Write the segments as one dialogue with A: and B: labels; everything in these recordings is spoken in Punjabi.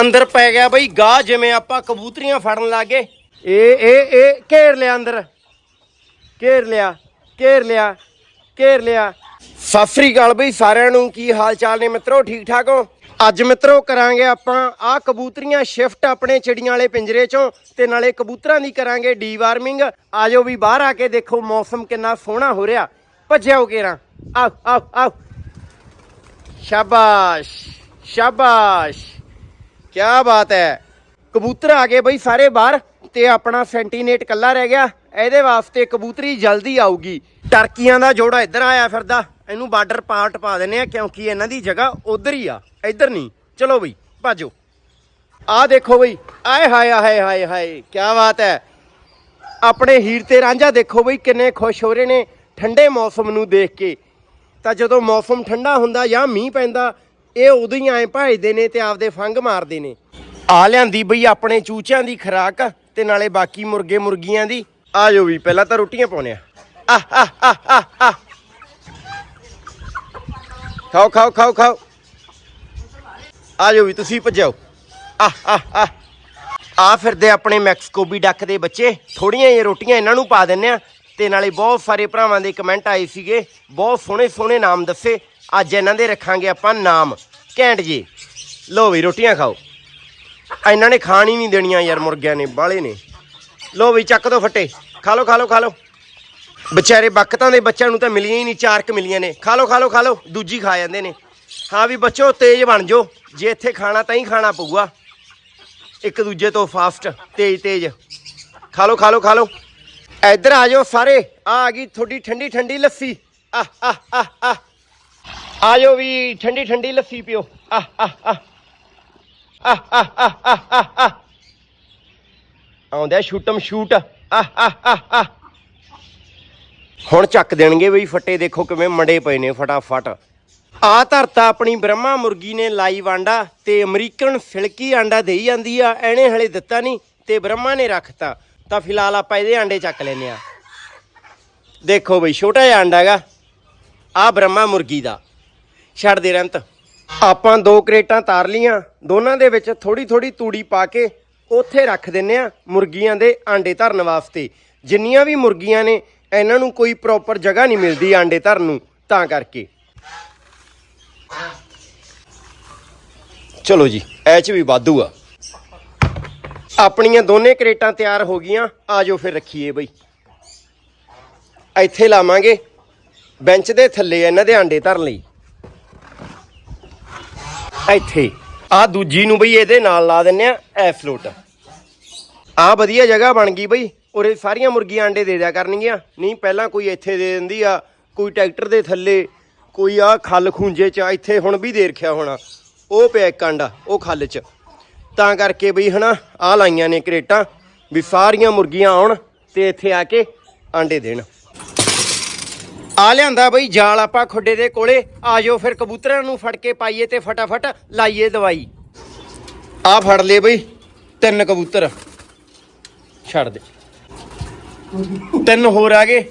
A: ਅੰਦਰ ਪੈ ਗਿਆ ਬਈ, ਗਾਹ ਜਿਵੇਂ ਆਪਾਂ ਕਬੂਤਰੀਆਂ ਫੜਨ ਲੱਗੇ। ਇਹ ਇਹ ਇਹ, ਘੇਰ ਲਿਆ ਅੰਦਰ। ਘੇਰ ਲਿਆ ਘੇਰ ਲਿਆ ਘੇਰ ਲਿਆ। ਸਤਿ ਸ੍ਰੀ ਅਕਾਲ ਬਈ, ਸਾਰਿਆਂ ਨੂੰ ਕੀ ਹਾਲ ਚਾਲ ਨੇ ਮਿੱਤਰੋ ਠੀਕ ਠਾਕ ਹੋ? ਅੱਜ ਮਿੱਤਰੋ ਕਰਾਂਗੇ ਆਪਾਂ ਆਹ ਕਬੂਤਰੀਆਂ ਸ਼ਿਫਟ ਆਪਣੇ ਚਿੜੀਆਂ ਵਾਲੇ ਪਿੰਜਰੇ ਚੋਂ ਤੇ ਨਾਲੇ ਕਬੂਤਰਾਂ ਦੀ ਕਰਾਂਗੇ ਡੀਵਾਰਮਿੰਗ ਆਜੋ ਵੀ ਬਾਹਰ ਆ ਕੇ ਦੇਖੋ ਮੌਸਮ ਕਿੰਨਾ ਸੋਹਣਾ ਹੋ ਰਿਹਾ। ਭੱਜਿਓ ਕੇਰਾਂ ਆਓ ਆਓ ਆਓ। ਸ਼ਾਬਾਸ਼ ਸ਼ਾਬਾਸ਼। ਕੀ ਬਾਤ ਹੈ। ਕਬੂਤਰ ਆ ਗਏ ਬਈ ਸਾਰੇ ਬਾਹਰ ਤੇ ਆਪਣਾ ਸੈਂਟੀਨੇਟ ਕੱਲਾ ਰਹਿ ਗਿਆ। ਇਹਦੇ ਵਾਸਤੇ ਕਬੂਤਰੀ ਜਲਦੀ ਆਊਗੀ। ਟਰਕੀਆਂ ਦਾ ਜੋੜਾ ਇੱਧਰ ਆਇਆ ਫਿਰਦਾ। ਇਹਨੂੰ ਬਾਰਡਰ ਪਾਰਟ ਪਾ ਦਿੰਨੇ ਆ ਕਿਉਂਕਿ ਇਹਨਾਂ ਦੀ ਜਗ੍ਹਾ ਉਧਰ ਹੀ ਆ। ਇੱਧਰ ਨਹੀਂ। ਚਲੋ ਬਈ, ਭਾਜੋ। ਆ ਦੇਖੋ ਬਈ। ਆਏ ਹਾਏ ਹਾਏ ਹਾਏ ਹਾਏ। ਕੀ ਬਾਤ ਹੈ। ਆਪਣੇ ਹੀਰ ਤੇ ਰਾਂਝਾ ਦੇਖੋ ਬਈ ਕਿੰਨੇ ਖੁਸ਼ ਹੋ ਰਹੇ ਨੇ ਠੰਡੇ ਮੌਸਮ ਨੂੰ ਦੇਖ ਕੇ। ਤਾਂ ਜਦੋਂ ਮੌਸਮ ਠੰਡਾ ਹੁੰਦਾ ਜਾਂ ਮੀਂਹ ਪੈਂਦਾ ਇਹ ਉਦੋਂ ਹੀ ਐਂ ਭਜਦੇ ਨੇ ਤੇ ਆਪਦੇ ਫੰਗ ਮਾਰਦੇ ਨੇ। ਆ ਲਿਆਂਦੀ ਬਈ ਆਪਣੇ ਚੂਚਿਆਂ ਦੀ ਖਰਾਕ ਤੇ ਨਾਲੇ ਬਾਕੀ ਮੁਰਗੇ ਮੁਰਗੀਆਂ ਦੀ। ਆ ਜਾਓ ਵੀ ਪਹਿਲਾਂ ਤਾਂ ਰੋਟੀਆਂ ਪਾਉਣੇ ਆ। ਆਹ, ਆਹ, ਆਹ, ਆਹ, ਖਾਓ ਖਾਓ ਖਾਓ ਖਾਓ। ਆ ਜਾਓ ਵੀ ਤੁਸੀਂ ਭੱਜੋ ਆਹ ਆਹ ਆਹ। ਆ ਫਿਰਦੇ ਆਪਣੇ ਮੈਕਸਕੋਬੀ ਡੱਕ ਦੇ ਬੱਚੇ। ਥੋੜੀਆਂ ਜਿਹੀਆਂ ਰੋਟੀਆਂ ਇਹਨਾਂ ਨੂੰ ਪਾ ਦਿੰਨੇ ਆ। ਤੇ ਨਾਲੇ ਬਹੁਤ ਸਾਰੇ ਭਰਾਵਾਂ ਦੇ ਕਮੈਂਟ ਆਏ ਸੀਗੇ। ਬਹੁਤ ਸੋਹਣੇ ਸੋਹਣੇ ਨਾਮ ਦੱਸੇ। ਅੱਜ ਇਹਨਾਂ ਦੇ ਰੱਖਾਂਗੇ ਆਪਾਂ ਨਾਮ। ਘੈਂਟ ਜੀ। ਲੋ ਵੀ, ਰੋਟੀਆਂ ਖਾਓ। ਇਹਨਾਂ ਨੇ ਖਾਣ ਹੀ ਨਹੀਂ ਦੇਣੀਆਂ ਯਾਰ, ਮੁਰਗਿਆਂ ਨੇ, ਬਾਲੇ ਨੇ। ਲੋ ਵੀ, ਚੱਕ ਦੋ ਫੱਟੇ। ਖਾ ਲੋ ਖਾ ਲੋ ਖਾ ਲੋ ਵਿਚਾਰੇ ਬੱਕਤਾਂ ਦੇ ਬੱਚਿਆਂ ਨੂੰ ਤਾਂ ਮਿਲੀਆਂ ਹੀ ਨਹੀਂ, ਚਾਰ ਕ ਮਿਲੀਆਂ ਨੇ। ਖਾ ਲੋ ਖਾ ਲੋ ਖਾ ਲੋ ਦੂਜੀ ਖਾ ਜਾਂਦੇ ਨੇ। ਹਾਂ ਵੀ, ਬੱਚੋ, ਤੇਜ਼ ਬਣ ਜਾਓ। ਜੇ ਇੱਥੇ ਖਾਣਾ ਤਾਂ ਹੀ ਖਾਣਾ ਪਊਗਾ। ਇੱਕ ਦੂਜੇ ਤੋਂ ਫਾਸਟ, ਤੇਜ਼ ਤੇਜ਼। ਖਾ ਲੋ ਖਾ ਲੋ ਖਾ ਲੋ ਇੱਧਰ ਆ ਜਾਓ ਸਾਰੇ। ਆ ਆ ਗਈ ਤੁਹਾਡੀ ਠੰਡੀ ਠੰਡੀ ਲੱਸੀ। ਆ ਆ ਆ ਆ ਆ ਜਾਓ ਵੀ ਠੰਡੀ ਠੰਡੀ ਲੱਸੀ ਪਿਓ। ਆ ਆ ਆ ਆਉਂਦਾ ਸ਼ੂਟਮ ਸ਼ੂਟ ਹੁਣ ਚੱਕ ਦੇਣਗੇ ਬਈ ਫੱਟੇ, ਦੇਖੋ ਕਿਵੇਂ ਮੰਡੇ ਪਏ ਨੇ ਫਟਾਫਟ। ਆ ਧਰਤਾ ਆਪਣੀ ਬ੍ਰਹਮਾ ਮੁਰਗੀ ਨੇ ਲਾਈ ਵਾਂਡਾ ਤੇ ਅਮਰੀਕਨ ਫਿਲਕੀ ਆਂਡਾ ਦੇਈ ਜਾਂਦੀ ਆ, ਐਨੇ ਹਲੇ ਦਿੱਤਾ ਨਹੀਂ ਤੇ ਬ੍ਰਹਮਾ ਨੇ ਰੱਖਤਾ ਤਾਂ। ਫਿਲਹਾਲ ਆਪਾਂ ਇਹਦੇ ਆਂਡੇ ਚੱਕ ਲੈਨੇ ਆ। ਦੇਖੋ ਬਈ ਛੋਟਾ ਜਿਹਾ ਆਂਡਾ ਹੈਗਾ ਆ ਬ੍ਰਹਮਾ ਮੁਰਗੀ ਦਾ। ਛੱਡ ਦੇ ਰੰਤ ਆਪਾਂ ਦੋ ਕਰੇਟਾਂ ਤਾਰ ਲੀਆਂ, ਦੋਨਾਂ ਦੇ ਵਿੱਚ ਥੋੜੀ ਥੋੜੀ ਤੂੜੀ ਪਾ ਕੇ ਉੱਥੇ ਰੱਖ ਦਿੰਨੇ ਆ ਮੁਰਗੀਆਂ ਦੇ ਆਂਡੇ ਧਰਨ ਵਾਸਤੇ। ਜਿੰਨੀਆਂ ਵੀ ਮੁਰਗੀਆਂ ਨੇ, ਇਹਨਾਂ ਨੂੰ ਕੋਈ ਪ੍ਰੋਪਰ ਜਗ੍ਹਾ ਨਹੀਂ ਮਿਲਦੀ ਆਂਡੇ ਧਰਨ ਨੂੰ, ਤਾਂ ਕਰਕੇ। ਚਲੋ ਜੀ ਐ ਚ ਵੀ ਵਾਧੂ ਆ। ਆਪਣੀਆਂ ਦੋਨੇ ਕਰੇਟਾਂ ਤਿਆਰ ਹੋ ਗਈਆਂ ਆਜੋ ਫਿਰ ਰੱਖੀਏ ਬਈ। ਇੱਥੇ ਲਾਵਾਂਗੇ, ਬੈਂਚ ਦੇ ਥੱਲੇ ਇਹਨਾਂ ਦੇ ਆਂਡੇ ਧਰਨ ਲਈ। ਇੱਥੇ। ਆ ਦੂਜੀ ਨੂੰ ਬਈ ਇਹਦੇ ਨਾਲ ਲਾ ਦਿੰਨੇ ਆ ਐ ਫਲੋਟ ਆ ਵਧੀਆ ਜਗ੍ਹਾ ਬਣ ਗਈ ਬਈ। ਉਰੇ ਸਾਰੀਆਂ ਮੁਰਗੀਆਂ ਆਂਡੇ ਦੇ ਦਿਆ ਕਰਨਗੀਆਂ। ਨਹੀਂ, ਪਹਿਲਾਂ ਕੋਈ ਇੱਥੇ ਦੇ ਦਿੰਦੀ ਆ, ਕੋਈ ਟਰੈਕਟਰ ਦੇ ਥੱਲੇ, ਕੋਈ ਆ ਖੱਲ ਖੂੰਜੇ ਚ, ਇੱਥੇ ਹੁਣ ਵੀ ਦੇ ਰੱਖਿਆ ਹੋਣਾ। ਉਹ ਪਿਆ ਇੱਕ ਆਂਡਾ, ਉਹ ਖੱਲ ਚ। ਤਾਂ ਕਰਕੇ ਬਈ ਹਨਾ ਆ ਲਾਈਆਂ ਨੇ ਕਰੇਟਾਂ, ਵੀ ਸਾਰੀਆਂ ਮੁਰਗੀਆਂ ਆਉਣ ਤੇ ਇੱਥੇ ਆ ਕੇ ਆਂਡੇ ਦੇਣ। ਆ ਲਿਆਂਦਾ ਬਈ, ਜਾਲ ਆਪਾਂ ਖੁੱਡੇ ਦੇ ਕੋਲੇ। ਆ ਜਾਓ ਫਿਰ ਕਬੂਤਰਾਂ ਨੂੰ ਫੜ ਕੇ ਪਾਈਏ ਤੇ ਫਟਾਫਟ ਲਾਈਏ ਦਵਾਈ। ਆ ਫੜ ਲਏ ਬਈ, ਤਿੰਨ ਕਬੂਤਰ। ਛੱਡ ਦੇ। ਤਿੰਨ ਹੋਰ ਆ ਗਏ।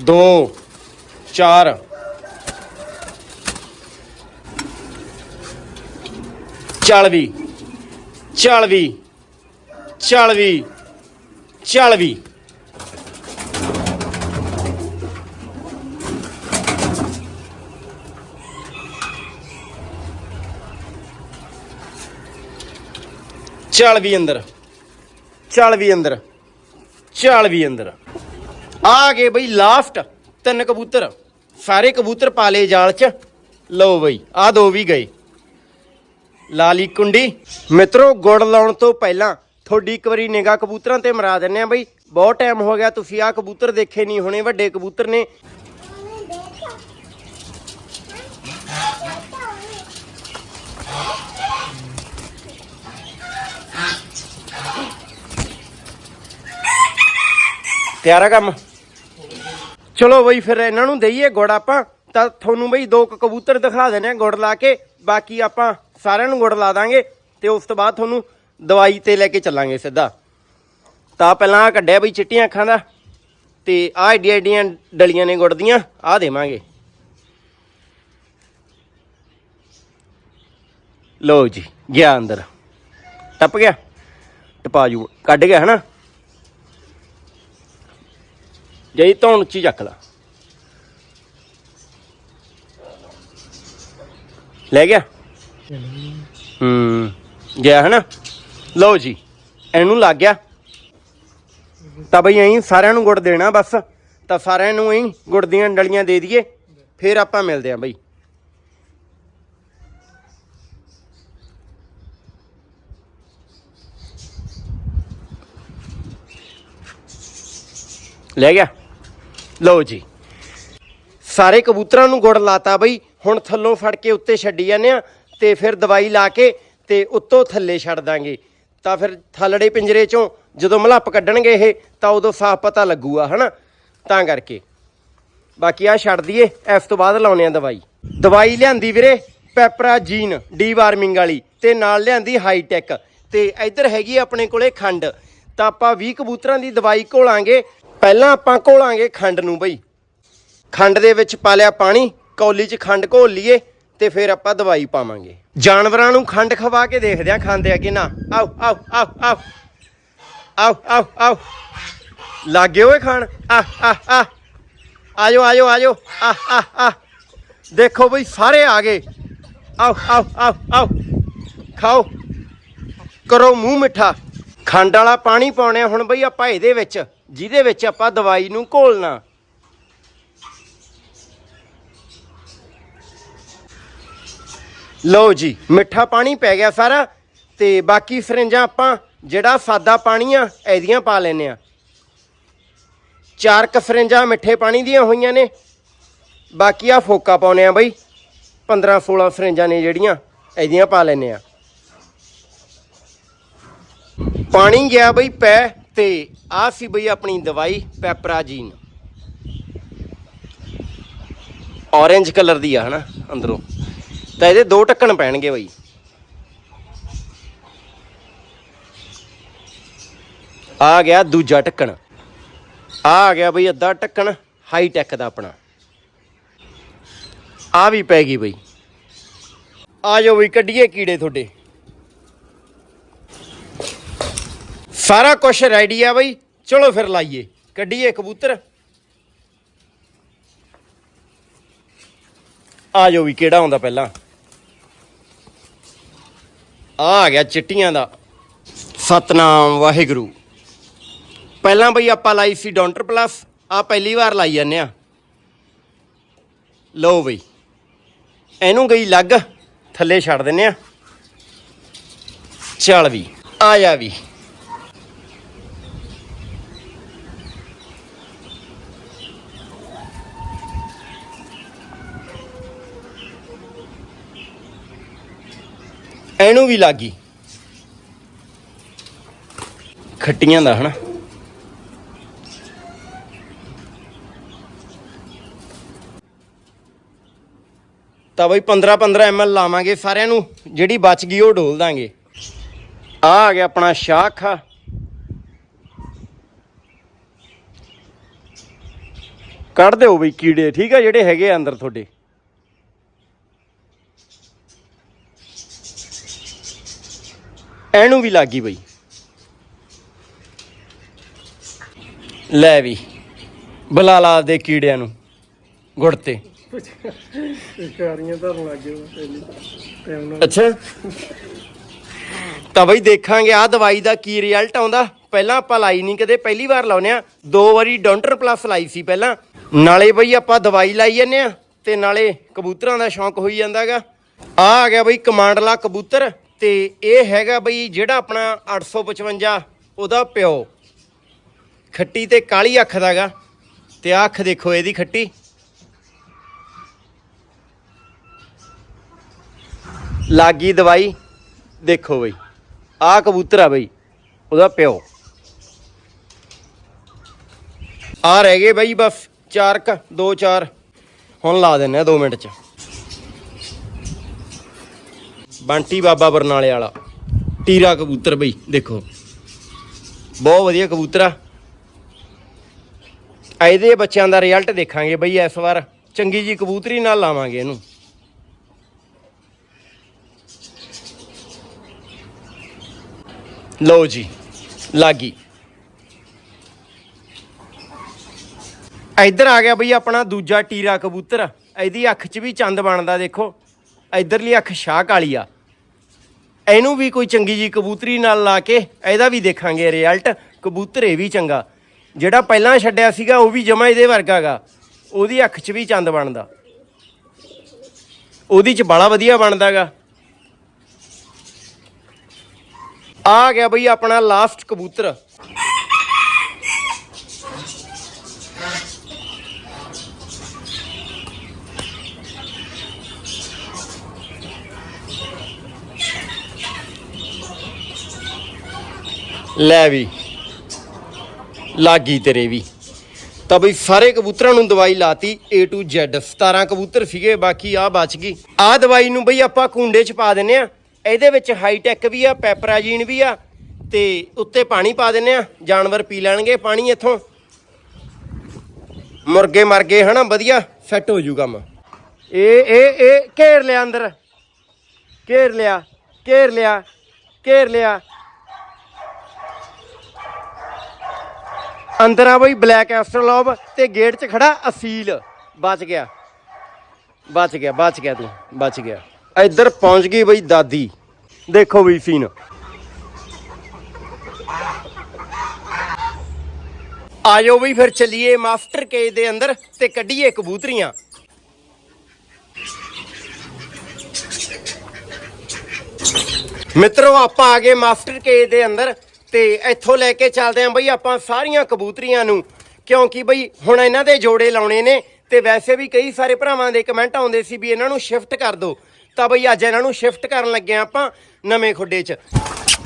A: ਦੋ, ਚਾਰ। ਚੱਲ ਵੀ ਚੱਲ ਵੀ ਚੱਲ ਵੀ ਚੱਲ ਵੀ ਚੱਲ ਵੀ ਅੰਦਰ। ਚੱਲ ਵੀ ਅੰਦਰ। ਚੱਲ ਵੀ ਅੰਦਰ। ਆ ਗਏ ਬਈ ਲਾਸਟ ਤਿੰਨ ਕਬੂਤਰ। ਸਾਰੇ ਕਬੂਤਰ ਪਾ ਲਏ ਜਾਲ 'ਚ। ਲਓ ਬਈ, ਆ ਦੋ ਵੀ ਗਏ। ਲਾਲੀ ਕੁੰਡੀ। ਮਿੱਤਰੋ, ਗੁੜ ਲਾਉਣ ਤੋਂ ਪਹਿਲਾਂ ਤੁਹਾਡੀ ਇੱਕ ਵਾਰੀ ਨਿਗਾ ਕਬੂਤਰਾਂ ਤੇ ਮਰਾ ਦਿੰਨੇ ਆ ਬਈ। ਬਹੁਤ ਟਾਈਮ ਹੋ ਗਿਆ, ਤੁਸੀਂ ਆ ਕਬੂਤਰ ਦੇਖੇ ਨਹੀਂ ਹੋਣੇ, ਵੱਡੇ ਕਬੂਤਰ ਨੇ। ਤਿਆਰ ਆ ਕੰਮ? ਚਲੋ ਬਈ, ਫਿਰ ਇਹਨਾਂ ਨੂੰ ਦਈਏ ਗੁੜ ਆਪਾਂ। ਤਾਂ ਤੁਹਾਨੂੰ ਬਈ ਦੋ ਕੁ ਕਬੂਤਰ ਦਿਖਾ ਦਿੰਦੇ ਆ ਗੁੜ ਲਾ ਕੇ। ਬਾਕੀ ਆਪਾਂ ਸਾਰਿਆਂ ਨੂੰ ਗੁੜ ਲਾ ਦਾਂਗੇ ਤੇ ਉਸ ਤੋਂ ਬਾਅਦ ਤੁਹਾਨੂੰ ਦਵਾਈ ਤੇ ਲੈ ਕੇ ਚੱਲਾਂਗੇ ਸਿੱਧਾ। ਤਾਂ ਪਹਿਲਾਂ ਆ ਕੱਢਿਆ ਬਈ ਚਿੱਟੀਆਂ ਅੱਖਾਂ ਦਾ ਤੇ ਆਹ ਏਡੀਆਂ ਏਡੀਆਂ ਡਲੀਆਂ ਨੇ ਗੁੜ ਦੀਆਂ, ਆਹ ਦੇਵਾਂਗੇ। ਲਓ ਜੀ, ਗਿਆ ਅੰਦਰ। ਟੱਪ ਗਿਆ? ਟਪਾ ਜੂ, ਕੱਢ ਗਿਆ ਹਨਾ? ਜਈ ਧੌਣ ਉੱਚੀ ਚੱਕ ਲਾ। ਲੈ ਗਿਆ? ਹੂੰ, ਗਿਆ ਹਨਾ? ਲਓ ਜੀ, ਇਹਨੂੰ ਲੱਗ ਗਿਆ। ਤਾਂ ਬਈ ਐਂ ਸਾਰਿਆਂ ਨੂੰ ਗੁੜ ਦੇਣਾ ਬਸ, ਤਾਂ ਸਾਰਿਆਂ ਨੂੰ ਐਂ ਗੁੜ ਦੀਆਂ ਡਲੀਆਂ ਦੇ ਦਈਏ, ਫਿਰ ਆਪਾਂ ਮਿਲਦੇ ਆਂ ਬਈ। ਲੈ ਗਿਆ? ਲਓ ਜੀ। ਸਾਰੇ ਕਬੂਤਰਾਂ ਨੂੰ ਗੁੜ ਲਾਤਾ ਬਈ, ਹੁਣ ਥੱਲੋਂ ਫੜ ਕੇ ਉੱਤੇ ਛੱਡੀ ਜਾਂਦੇ ਆ ਤੇ ਫਿਰ ਦਵਾਈ ਲਾ ਕੇ ਤੇ ਉੱਤੋਂ ਥੱਲੇ ਛੱਡ ਦਾਂਗੇ। ਤਾਂ ਫਿਰ ਥੱਲੜੇ ਪਿੰਜਰੇ ਚੋਂ ਜਦੋਂ ਮਲੱਪ ਕੱਢਣਗੇ ਇਹ, ਤਾਂ ਉਦੋਂ ਸਾਫ਼ ਪਤਾ ਲੱਗੂਗਾ, ਹਨਾ? ਤਾਂ ਕਰਕੇ। ਬਾਕੀ ਆ ਛੱਡ ਦਈਏ, ਇਸ ਤੋਂ ਬਾਅਦ ਲਾਉਨੇ ਆ ਦਵਾਈ। ਦਵਾਈ ਲਿਆਂਦੀ ਵੀਰੇ ਪੈਪਰਾਜੀਨ ਡੀ ਵਾਰਮਿੰਗ ਵਾਲੀ ਤੇ ਨਾਲ ਲਿਆਂਦੀ ਹਾਈ ਟੈਕ ਤੇ ਇੱਧਰ ਹੈਗੀ ਆਪਣੇ ਕੋਲੇ ਖੰਡ। ਤਾਂ ਆਪਾਂ 20 ਕਬੂਤਰਾਂ ਦੀ ਦਵਾਈ ਘੋਲਾਂਗੇ ਪਹਿਲਾਂ ਆਪਾਂ ਘੋਲਾਂਗੇ ਖੰਡ ਨੂੰ ਬਈ। ਖੰਡ ਦੇ ਵਿੱਚ ਪਾ ਲਿਆ ਪਾਣੀ, ਕੌਲੀ 'ਚ ਖੰਡ ਘੋਲ ਲਈਏ ਤੇ ਫਿਰ ਆਪਾਂ ਦਵਾਈ ਪਾਵਾਂਗੇ। ਜਾਨਵਰਾਂ ਨੂੰ ਖੰਡ ਖਵਾ ਕੇ ਦੇਖਦੇ ਆ ਖਾਂਦੇ ਆ ਕਿ ਨਾ। ਆਓ ਆਓ ਆਓ ਆਓ। ਆਓ ਆਓ ਆਓ। ਲੱਗੇ ਓਏ ਖਾਣ। ਆ ਆ ਆ ਆਜੋ ਆਜੋ ਆਜੋ। ਆ ਆ ਆ ਦੇਖੋ ਬਈ, ਸਾਰੇ ਆ ਗਏ। ਆਓ ਆਓ ਆਓ ਆਓ। ਖਾਓ। ਕਰੋ ਮੂੰਹ ਮਿੱਠਾ। ਖੰਡ ਵਾਲਾ ਪਾਣੀ ਪਾਉਣੇ ਹੁਣ ਬਈ ਆਪਾਂ ਇਹਦੇ ਵਿੱਚ। ਜਿਹਦੇ ਵਿੱਚ ਆਪਾਂ ਦਵਾਈ ਨੂੰ ਘੋਲਣਾ। ਲਓ ਜੀ, ਮਿੱਠਾ ਪਾਣੀ ਪੈ ਗਿਆ ਸਾਰਾ, ਤੇ ਬਾਕੀ ਸਰਿੰਜਾਂ ਆਪਾਂ ਜਿਹੜਾ ਸਾਦਾ ਪਾਣੀ ਆ, ਇਹਦੀਆਂ ਪਾ ਲੈਨੇ ਆ। ਚਾਰ ਕੁ ਸਰਿੰਜਾਂ ਮਿੱਠੇ ਪਾਣੀ ਦੀਆਂ ਹੋਈਆਂ ਨੇ। ਬਾਕੀ ਆ ਫੋਕਾ ਪਾਉਨੇ ਆ ਬਈ 15 16 ਸਰਿੰਜਾਂ ਨੇ ਜਿਹੜੀਆਂ, ਇਹਦੀਆਂ ਪਾ ਲੈਨੇ ਆ। ਪਾਣੀ ਗਿਆ ਬਈ ਪੈ ਤੇ ਆ ਸੀ ਬਈ ਆਪਣੀ ਦਵਾਈ ਪੈਪਰਾਜੀਨ। ਔਰੇਂਜ ਕਲਰ ਦੀ ਆ, ਹਨਾ, ਅੰਦਰੋਂ। ਤਾਂ ਇਹਦੇ ਦੋ ਢੱਕਣ ਪੈਣਗੇ ਬਈ। ਆ ਗਿਆ ਦੂਜਾ ਢੱਕਣ। ਆ ਆ ਗਿਆ ਬਈ ਅੱਧਾ ਢੱਕਣ ਹਾਈ ਟੈਕ ਦਾ ਆਪਣਾ। ਆ ਵੀ ਪੈ ਗਈ ਬਈ। ਆ ਜਾਓ ਬਈ, ਕੱਢੀਏ ਕੀੜੇ ਤੁਹਾਡੇ। ਸਾਰਾ ਕੁਝ ਰੈਡੀ ਆ ਬਈ। ਚਲੋ ਫਿਰ ਲਾਈਏ। ਕੱਢੀਏ ਕਬੂਤਰ। ਆ ਜਾਓ ਵੀ, ਕਿਹੜਾ ਆਉਂਦਾ ਪਹਿਲਾਂ? ਆ ਆ ਗਿਆ ਚਿੱਟੀਆਂ ਦਾ। ਸਤਨਾਮ ਵਾਹਿਗੁਰੂ। ਪਹਿਲਾਂ ਬਈ ਆਪਾਂ ਲਾਈ ਸੀ ਡੌਂਟਰ ਪਲੱਸ। ਆ ਪਹਿਲੀ ਵਾਰ ਲਾਈ ਜਾਂਦੇ ਆ। ਲਓ ਬਈ। ਇਹਨੂੰ ਗਈ ਲੱਗ। ਥੱਲੇ ਛੱਡ ਦਿੰਨੇ ਆ। ਚੱਲ ਵੀ। ਆ ਜਾ ਵੀ। ਇਹਨੂੰ ਵੀ ਲੱਗੀ ਖੱਟੀਆਂ ਦਾ, ਹਨਾ? ਤਾਂ ਬਈ 15 15 ml ਲਾਵਾਂਗੇ ਸਾਰਿਆਂ ਨੂੰ, ਜਿਹੜੀ ਬਚ ਗਈ ਉਹ ਡੋਲ ਦਾਂਗੇ। ਆ ਆ ਗਿਆ ਆਪਣਾ ਸ਼ਾਖ। ਆ ਕੱਢ ਦਿਓ ਬਈ ਕੀੜੇ, ਠੀਕ ਆ, ਜਿਹੜੇ ਹੈਗੇ ਆ ਅੰਦਰ ਤੁਹਾਡੇ। ਇਹਨੂੰ ਵੀ ਲੱਗੀ ਬਈ। ਲੈ ਵੀ ਬੁਲਾ ਲਾ ਦੇ ਕੀੜਿਆਂ ਨੂੰ ਗੁੜ ਤੇ।
B: ਕਾਰੀਆਂ ਧਰਨ ਲੱਗ ਟਾਈਮ ਨਾਲ।
A: ਅੱਛਾ। ਤਾਂ ਬਈ ਦੇਖਾਂਗੇ ਆ ਦਵਾਈ ਦਾ ਕੀ ਰਿਜ਼ਲਟ ਆਉਂਦਾ। ਪਹਿਲਾਂ ਆਪਾਂ ਲਾਈ ਨਹੀਂ ਕਦੇ ਪਹਿਲੀ ਵਾਰ ਲਾਉਨੇ ਆ ਦੋ ਵਾਰੀ ਡੌਂਟਰ ਪਲੱਸ ਲਾਈ ਸੀ ਪਹਿਲਾਂ। ਨਾਲੇ ਬਈ ਆਪਾਂ ਦਵਾਈ ਲਾਈ ਜੰਨੇ ਆ ਤੇ ਨਾਲੇ ਕਬੂਤਰਾਂ ਦਾ ਸ਼ੌਂਕ ਹੋਈ ਜਾਂਦਾਗਾ। ਆ ਆ ਗਿਆ ਬਈ ਕਮਾਂਡਲਾ ਕਬੂਤਰ। ਤੇ ਇਹ ਹੈਗਾ ਬਈ ਜਿਹੜਾ ਆਪਣਾ 855 ਉਹਦਾ ਪਿਓ। ਖੱਟੀ ਤੇ ਕਾਲੀ ਅੱਖ ਦਾਗਾ। ਤੇ ਆਹ ਅੱਖ ਦੇਖੋ, ਇਹਦੀ ਖੱਟੀ। ਲਾਗੀ ਦਵਾਈ ਦੇਖੋ ਬਈ। ਆਹ ਕਬੂਤਰ ਆ ਬਈ, ਉਹਦਾ ਪਿਓ। ਆ ਰਹਿ ਗਏ ਬਈ ਬਸ ਚਾਰ ਕ, ਦੋ ਚਾਰ। ਹੁਣ ਲਾ ਦਿੰਨੇ ਆ 2 ਮਿੰਟ ਚ। ਬੰਟੀ ਬਾਬਾ ਬਰਨਾਲੇ ਵਾਲਾ। ਟੀਰਾ ਕਬੂਤਰ ਬਈ, ਦੇਖੋ। ਬਹੁਤ ਵਧੀਆ ਕਬੂਤਰ ਆ। ਇਹਦੇ ਬੱਚਿਆਂ ਦਾ ਰਿਜ਼ਲਟ ਦੇਖਾਂਗੇ ਬਈ ਇਸ ਵਾਰ। ਚੰਗੀ ਜੀ ਕਬੂਤਰੀ ਨਾਲ ਲਾਵਾਂਗੇ ਇਹਨੂੰ। ਲਓ ਜੀ, ਲਾਗੀ। ਇੱਧਰ ਆ ਗਿਆ ਬਈ ਆਪਣਾ ਦੂਜਾ ਟੀਰਾ ਕਬੂਤਰ। ਇਹਦੀ ਅੱਖ 'ਚ ਵੀ ਚੰਦ ਬਣਦਾ, ਦੇਖੋ। ਇਧਰਲੀ ਅੱਖ ਸ਼ਾਹ ਕਾਲੀ ਆ। ਇਹਨੂੰ ਵੀ ਕੋਈ ਚੰਗੀ ਜੀ ਕਬੂਤਰੀ ਨਾਲ ਲਾ ਕੇ ਇਹਦਾ ਵੀ ਦੇਖਾਂਗੇ ਰਿਜ਼ਲਟ। ਕਬੂਤਰ ਇਹ ਵੀ ਚੰਗਾ। ਜਿਹੜਾ ਪਹਿਲਾਂ ਛੱਡਿਆ ਸੀਗਾ, ਉਹ ਵੀ ਜਮਾ ਇਹਦੇ ਵਰਗਾਗਾ ਉਹਦੀ ਅੱਖ 'ਚ ਵੀ ਚੰਦ ਬਣਦਾ। ਉਹਦੀ 'ਚ ਬੜਾ ਵਧੀਆ ਬਣਦਾਗਾ ਆ ਗਿਆ ਬਈ ਆਪਣਾ ਲਾਸਟ ਕਬੂਤਰ। ਲੈ ਵੀ, ਲਾਗੀ ਤੇਰੇ ਵੀ। ਤਾਂ ਬਈ ਸਾਰੇ ਕਬੂਤਰਾਂ ਨੂੰ ਦਵਾਈ ਲਾਤੀ, A to Z 17 ਕਬੂਤਰ ਸੀਗੇ, ਬਾਕੀ ਆ ਬਚ ਗਈ। ਆ ਦਵਾਈ ਨੂੰ ਬਈ ਆਪਾਂ ਕੁੰਡੇ 'ਚ ਪਾ ਦਿੰਨੇ ਆ। ਇਹਦੇ ਵਿੱਚ ਹਾਈ ਟੈਕ ਵੀ ਆ ਪੈਪਰਾਜੀਨ ਵੀ ਆ, ਤੇ ਉੱਤੇ ਪਾਣੀ ਪਾ ਦਿੰਨੇ ਆ। ਜਾਨਵਰ ਪੀ ਲੈਣਗੇ ਪਾਣੀ ਇੱਥੋਂ। ਮੁਰਗੇ ਮਰ ਗਏ, ਹਨਾ? ਵਧੀਆ ਸੈੱਟ ਹੋ ਜੂ ਕੰਮ ਇਹ ਇਹ ਇਹ ਘੇਰ ਲਿਆ ਅੰਦਰ। ਘੇਰ ਲਿਆ ਘੇਰ ਲਿਆ ਘੇਰ ਲਿਆ। ਅੰਦਰ ਆ ਬਈ ਬਲੈਕ ਐਸਟਰਲੋਬ ਤੇ ਗੇਟ 'ਚ ਖੜਾ ਅਸੀਲ। ਬਚ ਗਿਆ। ਬਚ ਗਿਆ ਬਚ ਗਿਆ ਤੂੰ, ਬਚ ਗਿਆ। ਇੱਧਰ ਪਹੁੰਚ ਗਈ ਬਈ ਦਾਦੀ। ਦੇਖੋ ਵੀ ਸੀਨ ਆਜੋ ਬਈ ਫਿਰ ਚੱਲੀਏ ਮਾਸਟਰ ਕੇਜ ਦੇ ਅੰਦਰ ਤੇ ਕੱਢੀਏ ਕਬੂਤਰੀਆਂ। ਮਿੱਤਰੋ, ਆਪਾਂ ਆ ਗਏ ਮਾਸਟਰ ਕੇਜ ਦੇ ਅੰਦਰ। ਤੇ ਇੱਥੋਂ ਲੈ ਕੇ ਚੱਲਦੇ ਆਂ ਬਈ ਆਪਾਂ ਸਾਰੀਆਂ ਕਬੂਤਰੀਆਂ ਨੂੰ। ਕਿਉਂਕਿ ਬਈ ਹੁਣ ਇਹਨਾਂ ਦੇ ਜੋੜੇ ਲਾਉਣੇ ਨੇ ਤੇ ਵੈਸੇ ਵੀ ਕਈ ਸਾਰੇ ਭਰਾਵਾਂ ਦੇ ਕਮੈਂਟ ਆਉਂਦੇ ਸੀ ਵੀ ਇਹਨਾਂ ਨੂੰ ਸ਼ਿਫਟ ਕਰ ਦਿਓ ਤਾਂ ਬਈ ਅੱਜ ਇਹਨਾਂ ਨੂੰ ਸ਼ਿਫਟ ਕਰਨ ਲੱਗੇ ਆਂ ਆਪਾਂ ਨਵੇਂ ਖੁੱਡੇ 'ਚ।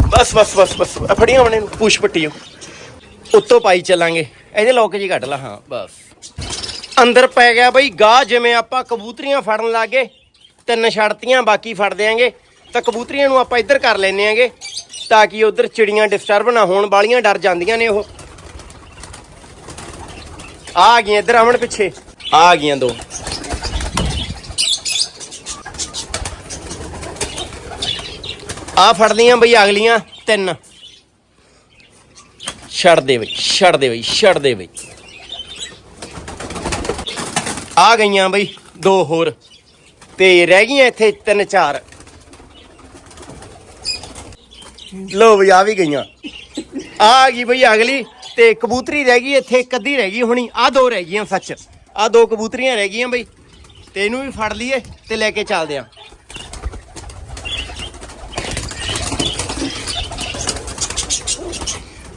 A: ਬਸ ਬਸ ਬਸ ਬਸ ਫੜੀਆਂ ਉਹਨੇ ਨੂੰ ਪੁਸ਼ ਪੱਟੀਓ। ਉੱਤੋਂ ਪਾਈ ਚੱਲਾਂਗੇ। ਇਹਦੇ ਲੋਕ ਜੀ ਕੱਢ ਲਾ, ਹਾਂ, ਬਸ। ਅੰਦਰ ਪੈ ਗਿਆ ਬਈ ਗਾਹ, ਜਿਵੇਂ ਆਪਾਂ ਕਬੂਤਰੀਆਂ ਫੜਨ ਲੱਗੇ ਤਿੰਨ ਛੜਤੀਆਂ ਬਾਕੀ ਫੜ ਦਿਆਂਗੇ। ਤਾਂ ਕਬੂਤਰੀਆਂ ਨੂੰ ਆਪਾਂ ਇੱਧਰ ਕਰ ਲੈਨੇ ਆਂਗੇ। ਤਾਂ ਕਿ ਉਧਰ ਚਿੜੀਆਂ ਡਿਸਟਰਬ ਨਾ ਹੋਣ ਵਾਲੀਆਂ ਡਰ ਜਾਂਦੀਆਂ ਨੇ ਉਹ। ਆ ਗਈਆਂ ਇੱਧਰ, ਆਵਣ ਪਿੱਛੇ। ਆ ਗਈਆਂ ਦੋ। ਆ ਫੜਦੀਆਂ ਬਈ ਅਗਲੀਆਂ ਤਿੰਨ। ਛੱਡ ਦੇ ਬਈ, ਛੱਡ ਦੇ ਬਈ, ਛੱਡ ਦੇ ਬਈ। ਆ ਗਈਆਂ ਬਈ ਦੋ ਹੋਰ। ਤੇ ਰਹਿ ਗਈਆਂ ਇੱਥੇ ਤਿੰਨ ਚਾਰ। ਲੋ ਬਈ ਆ ਵੀ ਗਈਆਂ। ਆ ਗਈ ਬਈ ਅਗਲੀ, ਤੇ ਕਬੂਤਰੀ ਰਹਿ ਗਈ, ਇੱਥੇ ਇੱਕ ਅੱਧੀ ਰਹਿ ਗਈ ਹੁਣੀ। ਆ ਦੋ ਰਹਿ ਗਈਆਂ, ਸੱਚ। ਆ ਦੋ ਕਬੂਤਰੀਆਂ ਰਹਿ ਗਈਆਂ ਬਈ। ਤੇ ਇਹਨੂੰ ਵੀ ਫੜ ਲਈਏ ਤੇ ਲੈ ਕੇ ਚੱਲਦੇ ਆਂ।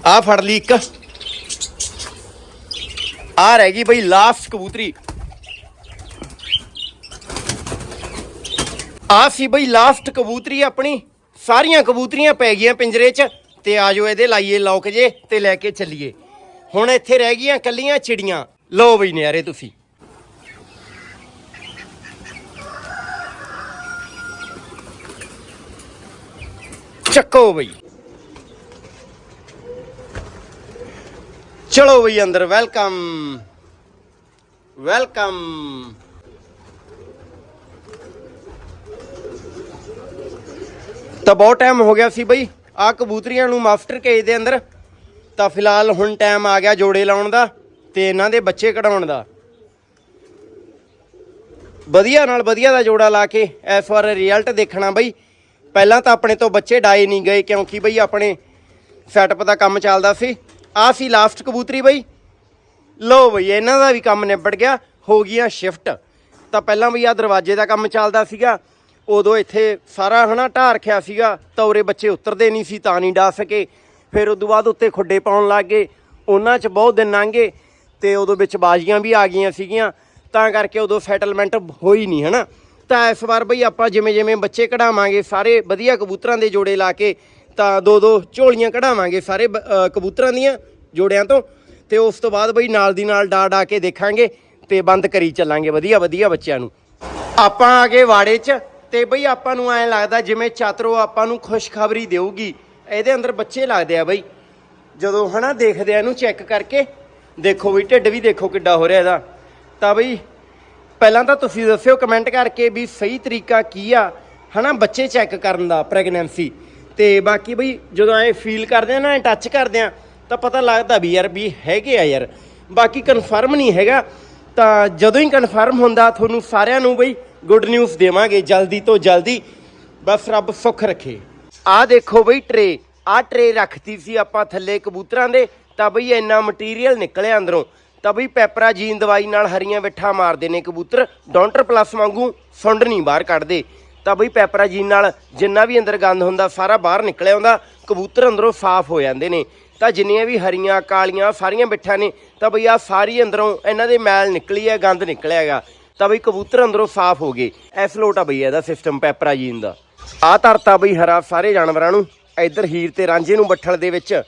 A: ਆ ਫੜ ਲਈ ਇੱਕ। ਆ ਰਹਿ ਗਈ ਬਈ ਲਾਸਟ ਕਬੂਤਰੀ। ਆ ਸੀ ਬਈ ਲਾਸਟ ਕਬੂਤਰੀ ਆਪਣੀ। ਸਾਰੀਆਂ ਕਬੂਤਰੀਆਂ ਪੈ ਗਈਆਂ ਪਿੰਜਰੇ 'ਚ ਤੇ ਆਜੋ ਇਹਦੇ ਲਾਈਏ ਲੌਕ ਜੇ ਤੇ ਲੈ ਕੇ ਚੱਲੀਏ। ਹੁਣ ਇੱਥੇ ਰਹਿ ਗਈਆਂ ਕੱਲੀਆਂ ਚਿੜੀਆਂ। ਲਓ ਬਈ ਨਿਆਰੇ ਤੁਸੀਂ। ਚੱਕੋ ਬਈ। ਚਲੋ ਬਈ ਅੰਦਰ ਵੈਲਕਮ। ਵੈਲਕਮ। ਤਾਂ ਬਹੁਤ ਟਾਈਮ ਹੋ ਗਿਆ ਸੀ ਬਈ। ਆ ਕਬੂਤਰੀਆਂ ਨੂੰ ਮਾਸਟਰ ਕੇਜ ਦੇ ਅੰਦਰ। ਤਾਂ ਫਿਲਹਾਲ ਹੁਣ ਟਾਈਮ ਆ ਗਿਆ ਜੋੜੇ ਲਾਉਣ ਦਾ ਤੇ ਇਹਨਾਂ ਦੇ ਬੱਚੇ ਕਢਾਉਣ ਦਾ। ਵਧੀਆ ਨਾਲ ਵਧੀਆ ਦਾ ਜੋੜਾ ਲਾ ਕੇ ਇਸ ਵਾਰ ਰਿਜ਼ਲਟ ਦੇਖਣਾ ਬਈ। ਪਹਿਲਾਂ ਤਾਂ ਆਪਣੇ ਤੋਂ ਬੱਚੇ ਡਾਏ ਨਹੀਂ ਗਏ ਕਿਉਂਕਿ ਬਈ ਆਪਣੇ ਸੈਟਅਪ ਦਾ ਕੰਮ ਚੱਲਦਾ ਸੀ। ਆ ਸੀ ਲਾਸਟ ਕਬੂਤਰੀ ਬਈ। ਲੋ ਬਈ, ਇਹਨਾਂ ਦਾ ਵੀ ਕੰਮ ਨਿਬੜ ਗਿਆ। ਹੋ ਗਈਆਂ ਸ਼ਿਫਟ ਤਾਂ ਪਹਿਲਾਂ ਬਈ ਆ ਦਰਵਾਜ਼ੇ ਦਾ ਕੰਮ ਚੱਲਦਾ ਸੀਗਾ। ਉਦੋਂ ਇੱਥੇ ਸਾਰਾ ਹਨਾ ਢਾਹ ਰੱਖਿਆ ਸੀਗਾ ਤਾਂ ਉਰੇ ਬੱਚੇ ਉਤਰਦੇ ਨਹੀਂ ਸੀ ਤਾਂ ਨਹੀਂ ਡਾ ਸਕੇ। ਫਿਰ ਉਦੋਂ ਬਾਅਦ ਉੱਤੇ ਖੁੱਡੇ ਪਾਉਣ ਲੱਗ ਗਏ। ਉਹਨਾਂ 'ਚ ਬਹੁਤ ਦਿਨ ਲੰਘੇ ਤੇ ਉਦੋਂ ਵਿੱਚ ਬਾਜ਼ੀਆਂ ਵੀ ਆ ਗਈਆਂ ਸੀਗੀਆਂ। ਤਾਂ ਕਰਕੇ ਉਦੋਂ ਸੈਟਲਮੈਂਟ ਹੋਈ ਨਹੀਂ ਹਨਾ। ਤਾਂ ਇਸ ਵਾਰ ਬਈ ਆਪਾਂ ਜਿਵੇਂ ਜਿਵੇਂ ਬੱਚੇ ਕਢਾਵਾਂਗੇ ਸਾਰੇ ਵਧੀਆ ਕਬੂਤਰਾਂ ਦੇ ਜੋੜੇ ਲਾ ਕੇ, ਤਾਂ ਦੋ ਦੋ ਝੋਲੀਆਂ ਕਢਾਵਾਂਗੇ ਸਾਰੇ ਬ- ਕਬੂਤਰਾਂ ਦੀਆਂ ਜੋੜਿਆਂ ਤੋਂ। ਤੇ ਉਸ ਤੋਂ ਬਾਅਦ ਬਈ ਨਾਲ ਦੀ ਨਾਲ ਡਾ ਡਾ ਕੇ ਦੇਖਾਂਗੇ ਤੇ ਬੰਦ ਕਰੀ ਚੱਲਾਂਗੇ ਵਧੀਆ ਵਧੀਆ ਬੱਚਿਆਂ ਨੂੰ। ਆਪਾਂ ਆ ਗਏ ਵਾੜੇ 'ਚ। ਤੇ ਬਈ ਆਪਾਂ ਨੂੰ ਐਂ ਲੱਗਦਾ ਜਿਵੇਂ ਚਾਤਰੋ ਆਪਾਂ ਨੂੰ ਖੁਸ਼ਖਬਰੀ ਦੇਊਗੀ। ਇਹਦੇ ਅੰਦਰ ਬੱਚੇ ਲੱਗਦੇ ਆ ਬਈ। ਜਦੋਂ ਹਨਾ ਦੇਖਦੇ ਆ ਇਹਨੂੰ ਚੈੱਕ ਕਰਕੇ, ਦੇਖੋ ਵੀ ਢਿੱਡ ਵੀ ਦੇਖੋ ਕਿੱਡਾ ਹੋ ਰਿਹਾ ਇਹਦਾ। ਤਾਂ ਬਈ ਪਹਿਲਾਂ ਤਾਂ ਤੁਸੀਂ ਦੱਸਿਓ ਕਮੈਂਟ ਕਰਕੇ ਵੀ ਸਹੀ ਤਰੀਕਾ ਕੀ ਆ ਹਨਾ ਬੱਚੇ ਚੈੱਕ ਕਰਨ ਦਾ ਪ੍ਰੈਗਨੈਂਸੀ ਤੇ ਬਾਕੀ ਬਈ ਜਦੋਂ ਐ ਫੀਲ ਕਰਦੇ ਆ ਨਾ, ਐ ਟੱਚ ਕਰਦੇ ਆ, ਤਾਂ ਪਤਾ ਲੱਗਦਾ ਵੀ ਯਾਰ ਵੀ ਹੈਗੇ ਆ ਯਾਰ। ਬਾਕੀ ਕਨਫਰਮ ਨਹੀਂ ਹੈਗਾ, ਤਾਂ ਜਦੋਂ ਹੀ ਕਨਫਰਮ ਹੁੰਦਾ ਤੁਹਾਨੂੰ ਸਾਰਿਆਂ ਨੂੰ ਬਈ ਗੁੱਡ ਨਿਊਜ਼ ਦੇਵਾਂਗੇ ਜਲਦੀ ਤੋਂ ਜਲਦੀ। ਬਸ ਰੱਬ ਸੁੱਖ ਰੱਖੇ। ਆਹ ਦੇਖੋ ਬਈ ਟਰੇ, ਆਹ ਟਰੇ ਰੱਖਤੀ ਸੀ ਆਪਾਂ ਥੱਲੇ ਕਬੂਤਰਾਂ ਦੇ, ਤਾਂ ਬਈ ਇੰਨਾ ਮਟੀਰੀਅਲ ਨਿਕਲਿਆ ਅੰਦਰੋਂ। ਤਾਂ ਬਈ ਪੈਪਰਾਜੀਨ ਦਵਾਈ ਨਾਲ ਹਰੀਆਂ ਵਿੱਠਾਂ ਮਾਰਦੇ ਨੇ ਕਬੂਤਰ ਡੌਂਟਰ ਪਲੱਸ ਵਾਂਗੂ ਸੁੰਡ ਨਹੀਂ ਬਾਹਰ ਕੱਢਦੇ। ਤਾਂ ਬਈ ਪੈਪਰਾਜੀਨ ਨਾਲ ਜਿੰਨਾ ਵੀ ਅੰਦਰ ਗੰਦ ਹੁੰਦਾ, ਸਾਰਾ ਬਾਹਰ ਨਿਕਲਿਆ ਆਉਂਦਾ ਕਬੂਤਰ ਅੰਦਰੋਂ ਸਾਫ਼ ਹੋ ਜਾਂਦੇ ਨੇ। ਤਾਂ ਜਿੰਨੀਆਂ ਵੀ ਹਰੀਆਂ, ਕਾਲੀਆਂ, ਸਾਰੀਆਂ ਬਿੱਠਾਂ ਨੇ, ਤਾਂ ਬਈ ਆ ਸਾਰੀ ਅੰਦਰੋਂ ਇਹਨਾਂ ਦੇ ਮੈਲ ਨਿਕਲੀ ਹੈ, ਗੰਦ ਨਿਕਲਿਆ ਹੈਗਾ। ਤਾਂ ਬਈ ਕਬੂਤਰ ਅੰਦਰੋਂ ਸਾਫ਼ ਹੋ ਗਏ। ਐਸ ਲੋਟ ਆ ਬਈ ਇਹਦਾ ਸਿਸਟਮ ਪੈਪਰਾਜੀਨ ਦਾ। ਆ ਧਰਤਾ ਬਈ ਹਰਾ ਸਾਰੇ ਜਾਨਵਰਾਂ ਨੂੰ, ਇੱਧਰ ਹੀਰ ਤੇ ਰਾਂਝੇ ਨੂੰ ਬੱਠਲ ਦੇ ਵਿੱਚ,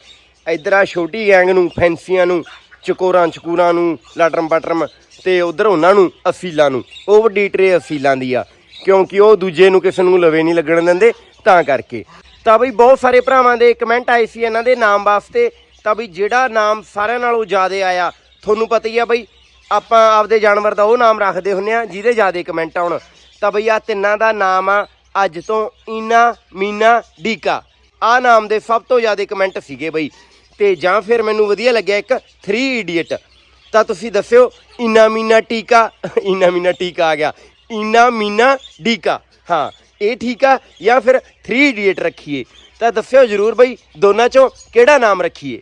A: ਇੱਧਰ ਆ ਛੋਟੀ ਗੈਂਗ ਨੂੰ, ਫੈਂਸੀਆਂ ਨੂੰ, ਚਕੋਰਾਂ, ਚਕੂਰਾਂ ਨੂੰ, ਲਟਰਮ ਪਟਰਮ ਤੇ ਉਧਰ ਉਹਨਾਂ ਨੂੰ, ਅਸੀਲਾਂ ਨੂੰ। ਉਹ ਵੱਡੀ ਟਰੇ ਅਸੀਲਾਂ ਦੀ ਆ, ਕਿਉਂਕਿ ਉਹ ਦੂਜੇ ਨੂੰ ਕਿਸੇ ਨੂੰ ਲਵੇ ਨਹੀਂ ਲੱਗਣ ਦਿੰਦੇ, ਤਾਂ ਕਰਕੇ। ਤਾਂ ਬਈ ਬਹੁਤ ਸਾਰੇ ਭਰਾਵਾਂ ਦੇ ਕਮੈਂਟ ਆਏ ਸੀ ਇਹਨਾਂ ਦੇ ਨਾਮ ਵਾਸਤੇ। ਤਾਂ ਬਈ ਜਿਹੜਾ ਨਾਮ ਸਾਰਿਆਂ ਨਾਲੋਂ ਜ਼ਿਆਦਾ ਆਇਆ, ਤੁਹਾਨੂੰ ਪਤਾ ਹੀ ਆ ਬਈ ਆਪਾਂ ਆਪਦੇ ਜਾਨਵਰ ਦਾ ਉਹ ਨਾਮ ਰੱਖਦੇ ਹੁੰਨੇ ਆ, ਜਿਹਦੇ ਜ਼ਿਆਦਾ ਕਮੈਂਟ ਆਉਣ। ਤਾਂ ਬਈ ਆ ਤਿੰਨਾਂ ਦਾ ਨਾਮ ਆ, ਅੱਜ ਤੋਂ ਈਨਾ, ਮੀਨਾ, ਡੀਕਾ। ਆ ਨਾਮ ਦੇ ਸਭ ਤੋਂ ਜ਼ਿਆਦਾ ਕਮੈਂਟ ਸੀਗੇ ਬਈ। ਤੇ ਜਾਂ ਫਿਰ ਮੈਨੂੰ ਵਧੀਆ ਲੱਗਿਆ ਇੱਕ 3 ਇਡੀਅਟ ਤਾਂ ਤੁਸੀਂ ਦੱਸਿਓ ਇਨਾ ਮੀਨਾ, ਟੀਕਾ ਇਨਾ ਮੀਨਾ, ਟੀਕਾ ਆ ਗਿਆ। ਇਨਾ ਮੀਨਾ, ਡੀਕਾ। ਹਾਂ, ਇਹ ਠੀਕ ਆ, ਜਾਂ ਫਿਰ 3 ਇਡੀਅਟ ਰੱਖੀਏ। ਤਾਂ ਦੱਸਿਓ ਜਰੂਰ ਬਈ, ਦੋਨਾਂ ਚੋਂ ਕਿਹੜਾ ਨਾਮ ਰੱਖੀਏ?